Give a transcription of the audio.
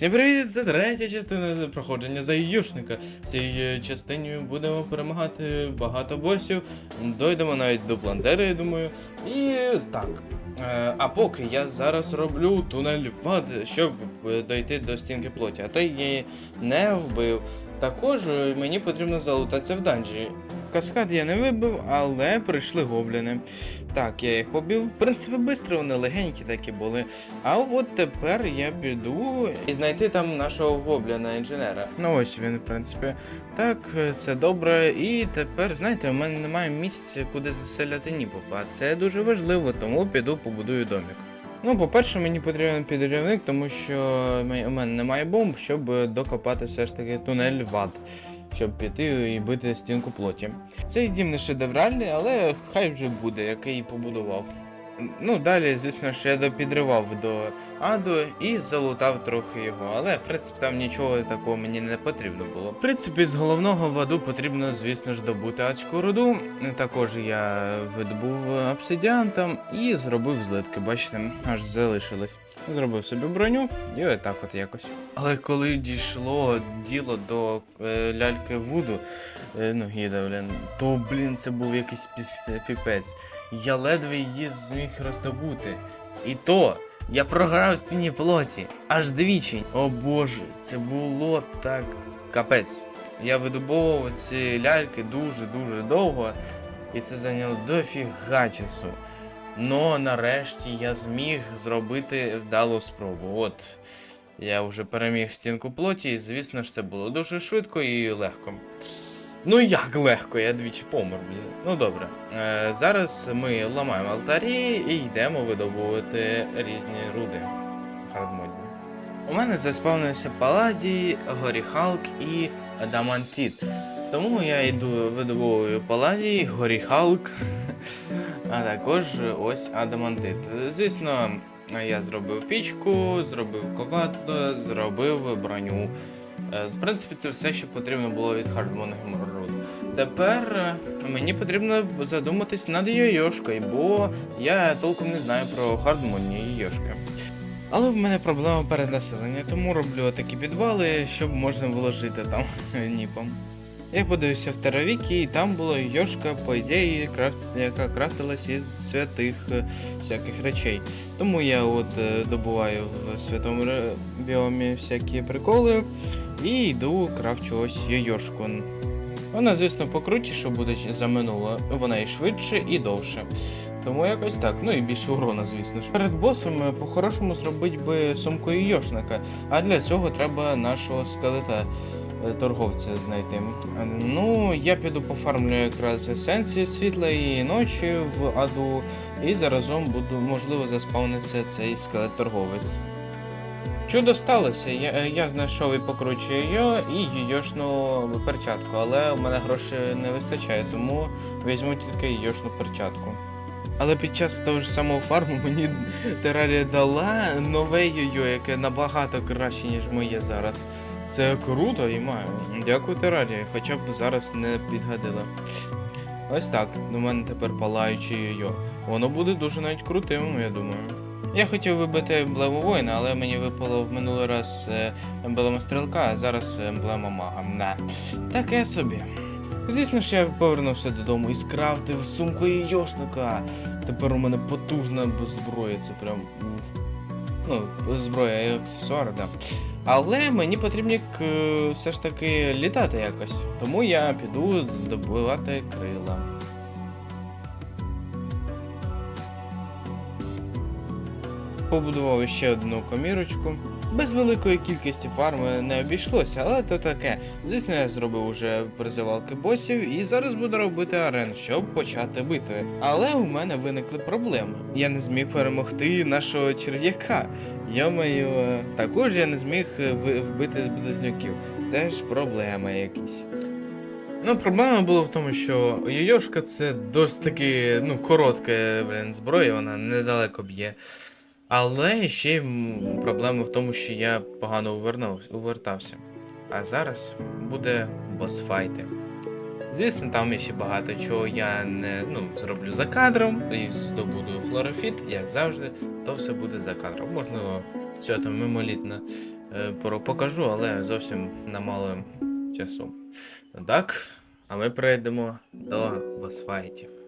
Всім привіт! Це третя частина проходження за Юшника. В цій е, частині будемо перемагати багато босів. Дойдемо навіть до плантери, я думаю. І так. Е, А поки я зараз роблю тунель вад, щоб е, дойти до стінки плоті, а то її не вбив. Також е, мені потрібно залутатися в данжі. Каскад я не вибив, але прийшли гобліни. Так, я їх побив. В принципі, швидко вони легенькі такі були. А от тепер я піду і знайти там нашого гобліна інженера. Ну ось він, в принципі. Так, це добре. І тепер, знаєте, у мене немає місця, куди заселяти ніпов. А це дуже важливо, тому піду побудую домик. Ну, по-перше, мені потрібен підрівник, тому що у мене немає бомб, щоб докопати все ж таки тунель в ад, щоб піти і бити стінку плоті. Цей дім не шедевральний, але хай вже буде, який побудував. Ну, далі, звісно ж, я допідривав до аду і залутав трохи його, але в принципі там нічого такого мені не потрібно було. В принципі, з головного в аду потрібно, звісно ж, добути адську руду. Також я видобув обсидіан там і зробив злитки. Бачите, аж залишилось. Зробив собі броню і отак от якось. Але коли дійшло діло до е, ляльки Вуду, е, ну гіда, блін, то блін, це був якийсь піпець. Я ледве її зміг роздобути. І то я програв стіні плоті. Аж двічі. О боже, це було так капець. Я видобував ці ляльки дуже-дуже довго, і це зайняло дофіга часу. Но нарешті я зміг зробити вдалу спробу. От я вже переміг стінку плоті, і звісно ж це було дуже швидко і легко. Ну як легко, я двічі помер. Ну добре. Е, зараз ми ламаємо алтарі і йдемо видобувати різні руди хардмодні. У мене заспавнився Паладій, Горіхалк і Адамантіт. Тому я йду видобуваю Паладій, Горіхалк, а також ось Адамантит. Звісно, я зробив пічку, зробив ковадло, зробив броню. Е, В принципі, це все, що потрібно було від Hardmon Road. Тепер е, мені потрібно задуматись над йойошкою, бо я толком не знаю про Hardmon йойошки. Але в мене проблема перенаселення, тому роблю такі підвали, щоб можна було жити там ніпом. Я подивився в Теравікі, і там була йошка, по ідеї, крафт... яка крафтилась із святих е, всяких речей. Тому я от е, добуваю в святому біомі всякі приколи і йду крафчу ось йойошку. Вона, звісно, покрутіше буде за минуло, вона і швидше, і довше. Тому якось так, ну і більше урона, звісно ж. Перед босом е, по-хорошому зробити би сумку йошника, а для цього треба нашого скелета торговця знайти. Е, Ну, я піду пофармлю якраз есенції світла і ночі в аду, і заразом буду, можливо, заспавниться цей скелет-торговець. Чудо сталося, я, е, я знайшов і покручую його, і йошну перчатку, але у мене грошей не вистачає, тому візьму тільки йошну перчатку. Але під час того ж самого фарму мені Терарія дала нове йо яке набагато краще, ніж моє зараз. Це круто і маю. Дякую, Терарія, хоча б зараз не підгадила. Ось так, до мене тепер палаюче йо. Воно буде дуже навіть крутим, я думаю. Я хотів вибити емблему воїна, але мені випало в минулий раз е, емблема стрілка, а зараз емблема мага. На. Таке собі. Звісно ж, я повернувся додому і скрафтив сумку йошника. Тепер у мене потужна зброя, це прям. Ну, зброя і аксесуари, так. Але мені потрібно все ж таки літати якось. Тому я піду добивати крила. Побудував ще одну комірочку. Без великої кількості фарми не обійшлося, але то таке. Звісно, я зробив уже призивалки босів і зараз буду робити арен, щоб почати бити. Але у мене виникли проблеми. Я не зміг перемогти нашого черв'яка. Йомаю, також я не зміг е, вбити близнюків. Теж проблема якісь. Ну, проблема була в тому, що Йойошка це досить таки ну, коротка блін, зброя, вона недалеко б'є. Але ще проблема в тому, що я погано увертався. А зараз буде босфайти. Звісно, там ще багато чого я не ну, зроблю за кадром і здобуду хлорофіт, як завжди, то все буде за кадром. Можливо, все там мимолітно е, покажу, але зовсім на мало часу. Так, а ми перейдемо до босфайтів.